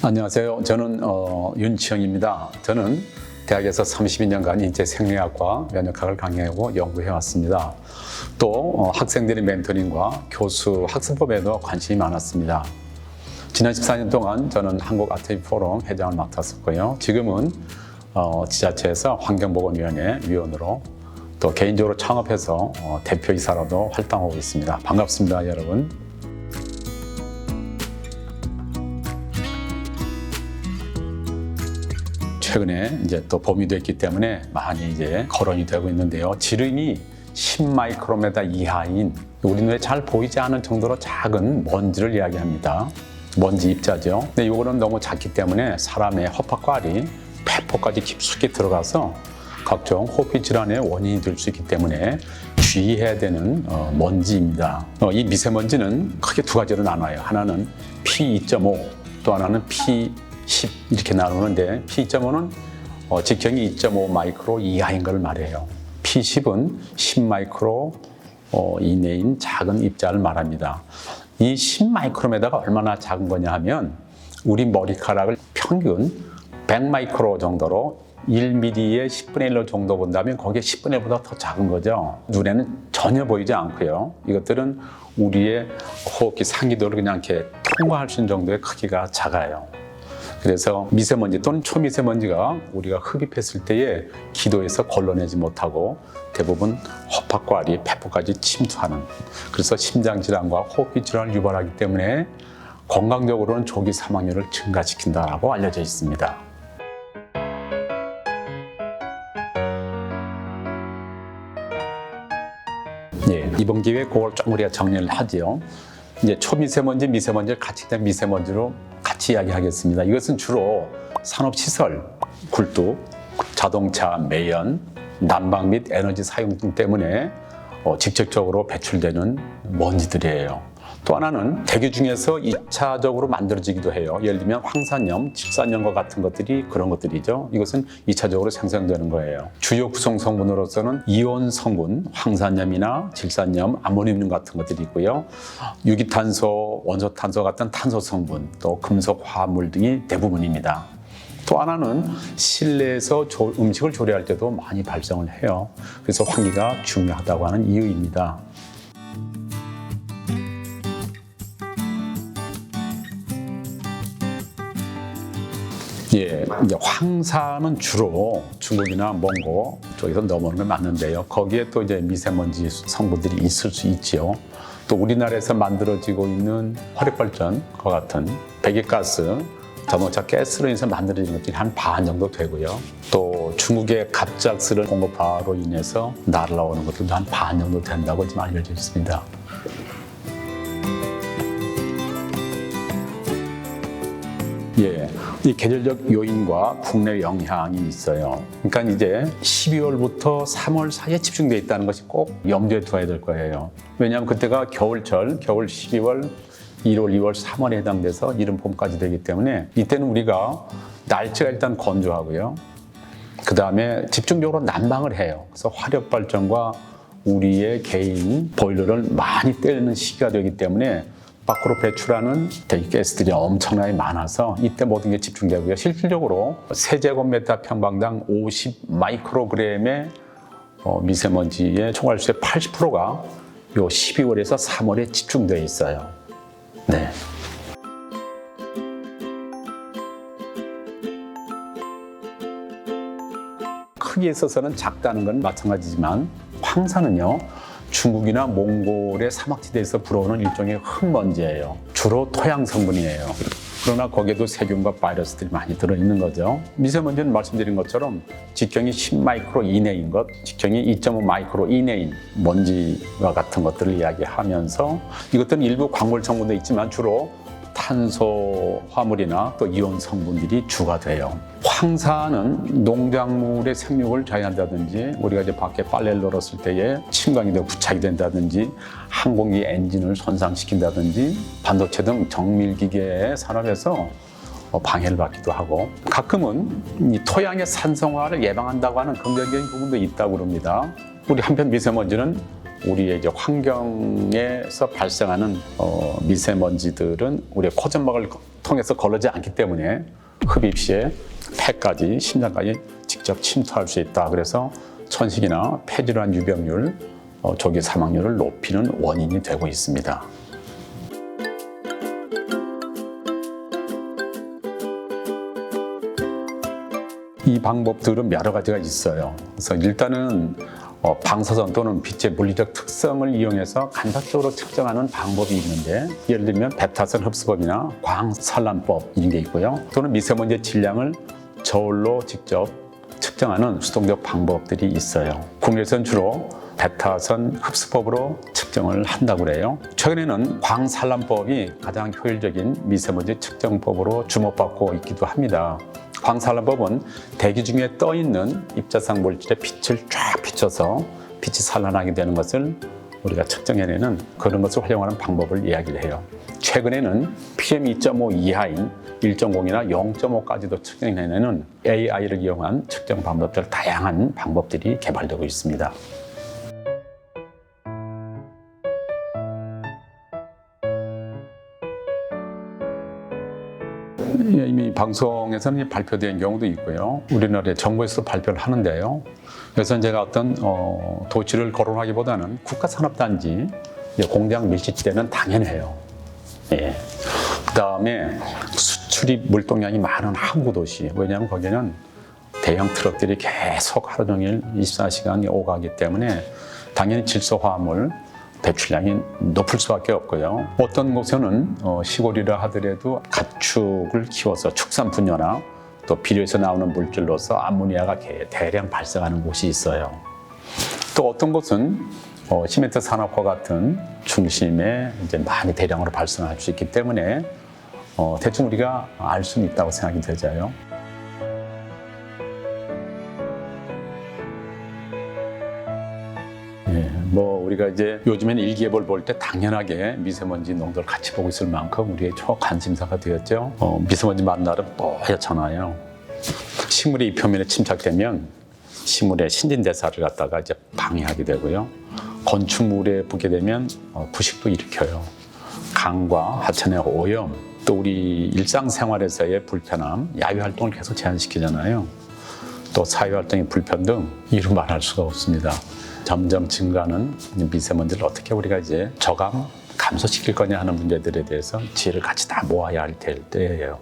안녕하세요. 저는 어, 윤치영입니다. 저는 대학에서 32년간 인체 생리학과 면역학을 강의하고 연구해 왔습니다. 또 어, 학생들의 멘토링과 교수 학습법에도 관심이 많았습니다. 지난 14년 동안 저는 한국 아트비 포럼 회장을 맡았었고요. 지금은 어, 지자체에서 환경보건위원회 위원으로 또 개인적으로 창업해서 어, 대표이사로도 활동하고 있습니다. 반갑습니다, 여러분. 최근에 이제 또 봄이 됐기 때문에 많이 이제 거론이 되고 있는데요. 지름이 10마이크로메타 이하인 우리 눈에 잘 보이지 않을 정도로 작은 먼지를 이야기합니다. 먼지 입자죠. 근데 이거는 너무 작기 때문에 사람의 허파과 알이 폐포까지 깊숙이 들어가서 각종 호흡기 질환의 원인이 될 수 있기 때문에 주의해야 되는 어, 먼지입니다. 어, 이 미세먼지는 크게 두 가지로 나눠요. 하나는 P2.5, 또 하나는 P10 이렇게 나누는데 P2.5는 어, 직경이 2.5 마이크로 이하인 걸 말해요. P10은 10 마이크로 어, 이내인 작은 입자를 말합니다. 이 10 마이크로메다가 얼마나 작은 거냐 하면 우리 머리카락을 평균 100 마이크로 정도로 1mm의 10분의 1로 정도 본다면 거기에 10분의 1보다 더 작은 거죠. 눈에는 전혀 보이지 않고요. 이것들은 우리의 호흡기 상기도를 그냥 이렇게 통과할 수 있는 정도의 크기가 작아요. 그래서 미세먼지 또는 초미세먼지가 우리가 흡입했을 때에 기도에서 걸러내지 못하고 대부분 허파과 알이 폐포까지 침투하는 그래서 심장 질환과 호흡기 질환을 유발하기 때문에 건강적으로는 조기 사망률을 증가시킨다라고 알려져 있습니다. 예, 이번 기회에 그걸 좀 우리가 정리를 하지요. 이제 초미세먼지, 미세먼지를 같이 그냥 미세먼지로 같이 이야기하겠습니다. 이것은 주로 산업시설, 굴뚝, 자동차, 매연, 난방 및 에너지 사용 등 때문에 어, 직접적으로 배출되는 먼지들이에요. 또 하나는 대기 중에서 2차적으로 만들어지기도 해요. 예를 들면 황산염, 질산염과 같은 것들이 그런 것들이죠. 이것은 2차적으로 생성되는 거예요. 주요 구성 성분으로서는 이온 성분, 황산염이나 질산염, 아모늄 같은 것들이 있고요. 유기탄소, 원소탄소 같은 탄소 성분, 또 금속 화합물 등이 대부분입니다. 또 하나는 실내에서 조- 음식을 조리할 때도 많이 발생을 해요. 그래서 환기가 중요하다고 하는 이유입니다. 이제 황사는 주로 중국이나 몽고 쪽에서 넘어오는 게 맞는데요. 거기에 또 이제 미세먼지 성분들이 있을 수 있지요. 또 우리나라에서 만들어지고 있는 화력발전과 같은 배기가스, 자동차 가스로 인해서 만들어진 것들이 한 반 정도 되고요. 또 중국의 갑작스런 공급화로 인해서 날아오는 것들도 한 반 정도 된다고 지금 알려져 있습니다. 예, 이 계절적 요인과 국내 영향이 있어요. 그러니까 이제 12월부터 3월 사이에 집중되어 있다는 것이 꼭 염두에 둬야 될 거예요. 왜냐하면 그때가 겨울철, 겨울 12월, 1월, 2월, 3월에 해당돼서 이른 봄까지 되기 때문에 이때는 우리가 날씨가 일단 건조하고요. 그 다음에 집중적으로 난방을 해요. 그래서 화력 발전과 우리의 개인 보일러를 많이 때리는 시기가 되기 때문에 밖으로 배출하는 대기가스들이 엄청나게 많아서 이때 모든 게 집중되고요. 실질적으로 세제곱미터 평방당 50 마이크로그램의 어, 미세먼지의 총알수의 80%가 요 12월에서 3월에 집중되어 있어요. 네. 크기에 있어서는 작다는 건 마찬가지지만 황사는요 중국이나 몽골의 사막지대에서 불어오는 일종의 흙먼지예요. 주로 토양 성분이에요. 그러나 거기에도 세균과 바이러스들이 많이 들어있는 거죠. 미세먼지는 말씀드린 것처럼 직경이 10 마이크로 이내인 것, 직경이 2.5 마이크로 이내인 먼지와 같은 것들을 이야기하면서 이것들은 일부 광물 성분도 있지만 주로 탄소 화물이나 또 이온 성분들이 주가 돼요. 황사는 농작물의 생육을 저해한다든지 우리가 이제 밖에 빨래를 널었을 때에 침광이 되고 부착이 된다든지 항공기 엔진을 손상시킨다든지 반도체 등 정밀기계 산업에서 어, 방해를 받기도 하고 가끔은 이 토양의 산성화를 예방한다고 하는 긍정적인 부분도 있다고 그럽니다. 우리 한편 미세먼지는 우리의 이제 환경에서 발생하는 어, 미세먼지들은 우리의 코점막을 통해서 거르지 않기 때문에 흡입 시에 폐까지 심장까지 직접 침투할 수 있다. 그래서 천식이나 폐질환 유병률, 어, 조기 사망률을 높이는 원인이 되고 있습니다. 이 방법들은 여러 가지가 있어요. 그래서 일단은 어, 방사선 또는 빛의 물리적 특성을 이용해서 간접적으로 측정하는 방법이 있는데 예를 들면 베타선 흡수법이나 광산란법 이런 게 있고요. 또는 미세먼지의 질량을 저울로 직접 측정하는 수동적 방법들이 있어요. 국내에서는 주로 베타선 흡수법으로 측정을 한다고 그래요. 최근에는 광산란법이 가장 효율적인 미세먼지 측정법으로 주목받고 있기도 합니다. 광산란법은 대기 중에 떠 있는 입자상 물질의 빛을 쫙 비춰서 빛이 산란하게 되는 것을 우리가 측정해내는 그런 것을 활용하는 방법을 이야기를 해요. 최근에는 PM2.5 이하인 1.0이나 0.5까지도 측정해내는 AI를 이용한 측정 방법들 다양한 방법들이 개발되고 있습니다. 방송에서는 발표된 경우도 있고요. 우리나라의 정부에서도 발표를 하는데요. 그래서 제가 어떤 어, 도시를 거론하기보다는 국가산업단지 공장 밀집지대는 당연해요. 예. 그 다음에 수출입 물동량이 많은 항구 도시. 왜냐하면 거기는 대형 트럭들이 계속 하루 종일 24시간 오가기 때문에 당연히 질소 화합물 배출량이 높을 수밖에 없고요. 어떤 곳에는 어, 시골이라 하더라도 가축을 키워서 축산 분야나 또 비료에서 나오는 물질로서 암모니아가 개- 대량 발생하는 곳이 있어요. 또 어떤 곳은 어, 시멘트 산업과 같은 중심에 이제 많이 대량으로 발생할 수 있기 때문에 어, 대충 우리가 알 수는 있다고 생각이 되져 예, 뭐 우리가 이제 요즘엔 일기예보를 볼 때 당연하게 미세먼지 농도를 같이 보고 있을 만큼 우리의 초관심사가 되었죠. 어, 미세먼지 많은 날은 뽀얗잖아요. 식물이 이 표면에 침착되면 식물의 신진대사를 갖다가 이제 방해하게 되고요. 건축물에 붙게 되면 어, 부식도 일으켜요. 강과 하천의 오염, 또 우리 일상생활에서의 불편함, 야외 활동을 계속 제한시키잖아요. 또 사회 활동의 불평등 이루 말할 수가 없습니다. 점점 증가하는 미세먼지를 어떻게 우리가 이제 저감 감소시킬 거냐 하는 문제들에 대해서 지혜를 같이 다 모아야 할 때- 때예요.